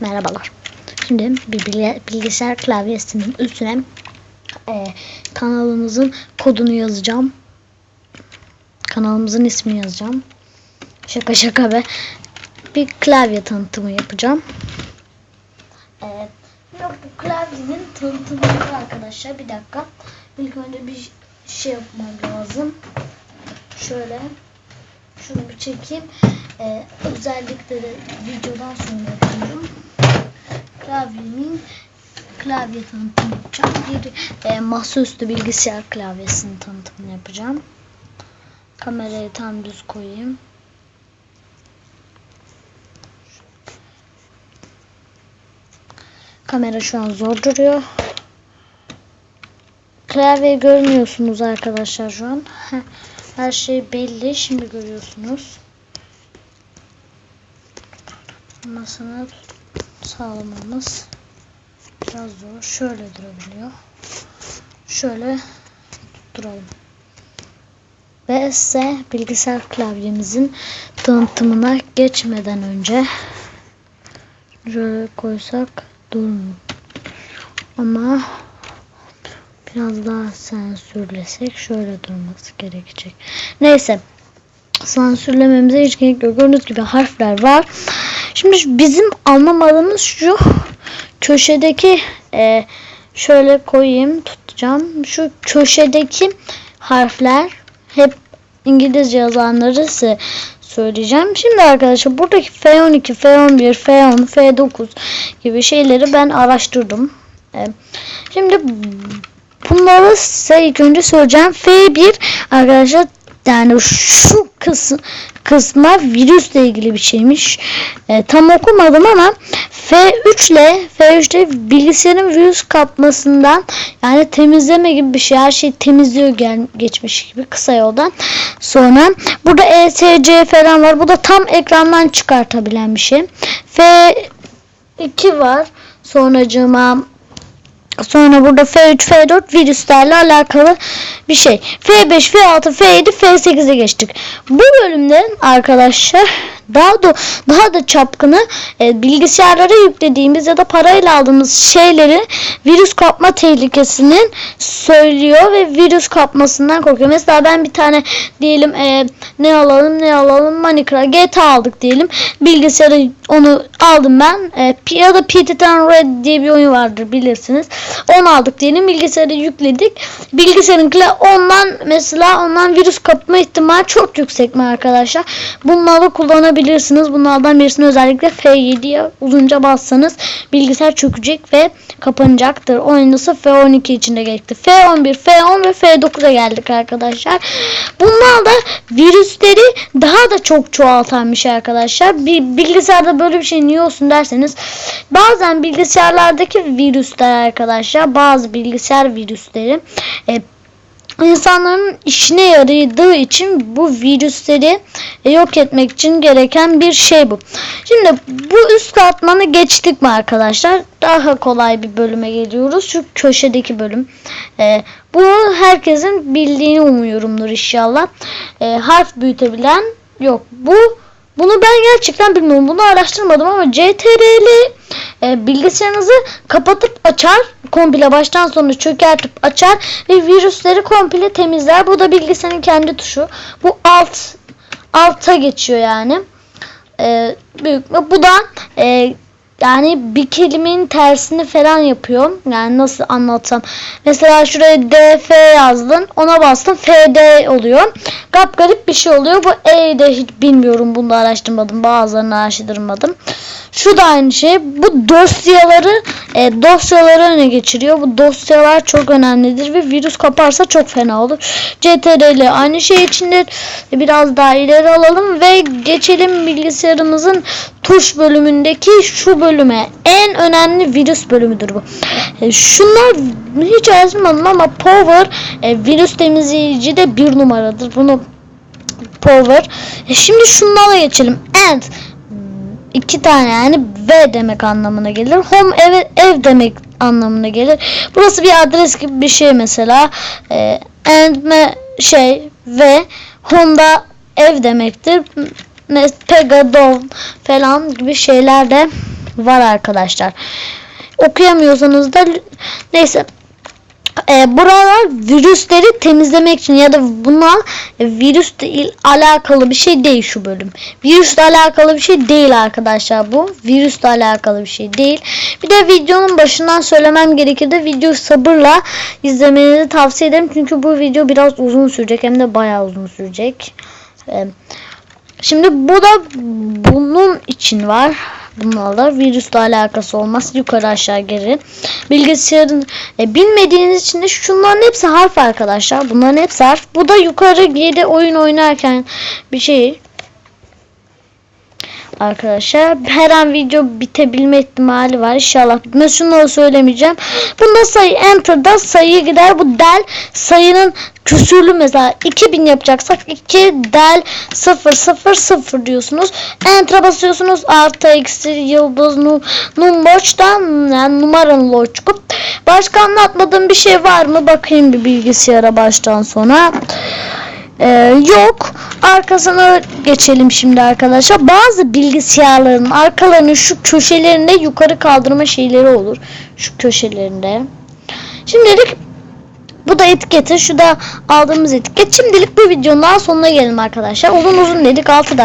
Merhabalar. Şimdi bilgisayar klavyesinin üstüne e, kanalımızın kodunu yazacağım. Kanalımızın ismini yazacağım. Şaka şaka be. Bir klavye tanıtımı yapacağım. Evet. Yok bu klavyenin tanıtımı arkadaşlar. Bir dakika. İlk önce bir şey yapmam lazım. Şöyle. Şunu bir çekeyim. Ee, özellikleri videodan sonra yapıyorum. Klavyemin klavye tanıtımı yapacağım. Bir e, masaüstü bilgisayar klavyesinin tanıtımını yapacağım. Kamerayı tam düz koyayım. Kamera şu an zor duruyor. Klavyeyi görmüyorsunuz arkadaşlar şu an. Her şey belli. Şimdi görüyorsunuz. Masını sağlamamız biraz zor. Şöyle durabiliyor. Şöyle duralım. Ve size bilgisayar klavyemizin tanıtımına geçmeden önce şöyle koysak durmuyor. Ama biraz daha sansürlesek şöyle durması gerekecek. Neyse. Sansürlememize hiç gerek yok. Gördüğünüz gibi harfler var. Şimdi bizim anlamadığımız şu köşedeki e, şöyle koyayım tutacağım. Şu köşedeki harfler hep İngilizce yazanları söyleyeceğim. Şimdi arkadaşlar buradaki F12, F11, F10, F9 gibi şeyleri ben araştırdım. E, şimdi bunları size ilk önce söyleyeceğim. F1 arkadaşlar yani şu kısım kısma virüsle ilgili bir şeymiş. E, tam okumadım ama F3 ile F3'te bilgisayarın virüs kapmasından yani temizleme gibi bir şey. Her şeyi temizliyor gel geçmiş gibi kısa yoldan. Sonra burada ESC falan var. Bu da tam ekrandan çıkartabilen bir şey. F2 var. Sonracığıma Sonra burada F3, F4 virüslerle alakalı bir şey. F5, F6, F7, F8'e geçtik. Bu bölümde arkadaşlar daha da daha da çapkını e, bilgisayarlara yüklediğimiz ya da parayla aldığımız şeyleri virüs kapma tehlikesinin söylüyor ve virüs kapmasından korkuyor. Mesela ben bir tane diyelim e, ne alalım ne alalım Minecraft GTA aldık diyelim. Bilgisayarı onu aldım ben. E, ya da PTT'den Red diye bir oyun vardır bilirsiniz. Onu aldık diyelim. Bilgisayarı yükledik. Bilgisayarınkiler ondan mesela ondan virüs kapma ihtimali çok yüksek mi arkadaşlar? Bunları kullanabilirsiniz. Bunlardan birisini özellikle F7'ye uzunca bassanız bilgisayar çökecek ve kapanacaktır. Oyuncusu F12 içinde gerekti. F11, F10 ve F9'a geldik arkadaşlar. Bunlar da virüsleri daha da çok çoğaltan bir şey arkadaşlar. Bir bilgisayarda böyle bir şey niye olsun derseniz bazen bilgisayarlardaki virüsler arkadaşlar bazı bilgisayar virüsleri e, insanların işine yaradığı için bu virüsleri yok etmek için gereken bir şey bu. Şimdi bu üst katmanı geçtik mi arkadaşlar? Daha kolay bir bölüme geliyoruz. Şu köşedeki bölüm. E, bu herkesin bildiğini umuyorumdur inşallah. E, harf büyütebilen yok. Bu bunu ben gerçekten bilmiyorum. Bunu araştırmadım ama CTRL e, bilgisayarınızı kapatıp açar. Komple baştan sona çökertip açar ve virüsleri komple temizler. Bu da bilgisayarın kendi tuşu. Bu alt alta geçiyor yani. E, büyük. Bu da e, yani bir kelimenin tersini falan yapıyor. Yani nasıl anlatsam. Mesela şuraya DF yazdın. Ona bastın. FD oluyor. Gap garip bir şey oluyor. Bu E de hiç bilmiyorum. Bunu da araştırmadım. Bazılarını araştırmadım. Şu da aynı şey. Bu dosyaları e, dosyaları öne geçiriyor. Bu dosyalar çok önemlidir ve virüs kaparsa çok fena olur. CTRL aynı şey içindir. Biraz daha ileri alalım ve geçelim bilgisayarımızın tuş bölümündeki şu bölüme. En önemli virüs bölümüdür bu. E, şunlar hiç yazmadım ama Power e, virüs temizleyici de bir numaradır. Bunu Power. E, şimdi şunlara geçelim. And iki tane yani V demek anlamına gelir. Home ev, ev demek anlamına gelir. Burası bir adres gibi bir şey mesela. And me, şey ve Home'da ev demektir. Ne- Pega, Dove falan gibi şeyler de var arkadaşlar. Okuyamıyorsanız da neyse e, buralar virüsleri temizlemek için ya da buna virüsle il- alakalı bir şey değil şu bölüm. Virüsle alakalı bir şey değil arkadaşlar bu. Virüsle alakalı bir şey değil. Bir de videonun başından söylemem gerekir de videoyu sabırla izlemenizi tavsiye ederim. Çünkü bu video biraz uzun sürecek hem de bayağı uzun sürecek. E, Şimdi bu da bunun için var. Bunlarla virüsle alakası olmaz. Yukarı aşağı geri. Bilgisayarın e, bilmediğiniz için de şunların hepsi harf arkadaşlar. Bunların hepsi harf. Bu da yukarı geri oyun oynarken bir şey. Arkadaşlar her an video bitebilme ihtimali var. İnşallah bitmez. Şunları söylemeyeceğim. Bunda sayı enter'da sayı gider. Bu del sayının küsürlü mesela 2000 yapacaksak 2 del 0 0 0 diyorsunuz. Enter'a basıyorsunuz. Artı eksi yıldız nu, numboçtan yani numaranın loçku. Başka anlatmadığım bir şey var mı? Bakayım bir bilgisayara baştan sona. Ee, yok. Arkasına geçelim şimdi arkadaşlar. Bazı bilgisayarların arkalarının şu köşelerinde yukarı kaldırma şeyleri olur. Şu köşelerinde. Şimdilik bu da etiketi. Şu da aldığımız etiket. Şimdilik bu videonun daha sonuna gelelim arkadaşlar. Uzun uzun dedik 6 dakika.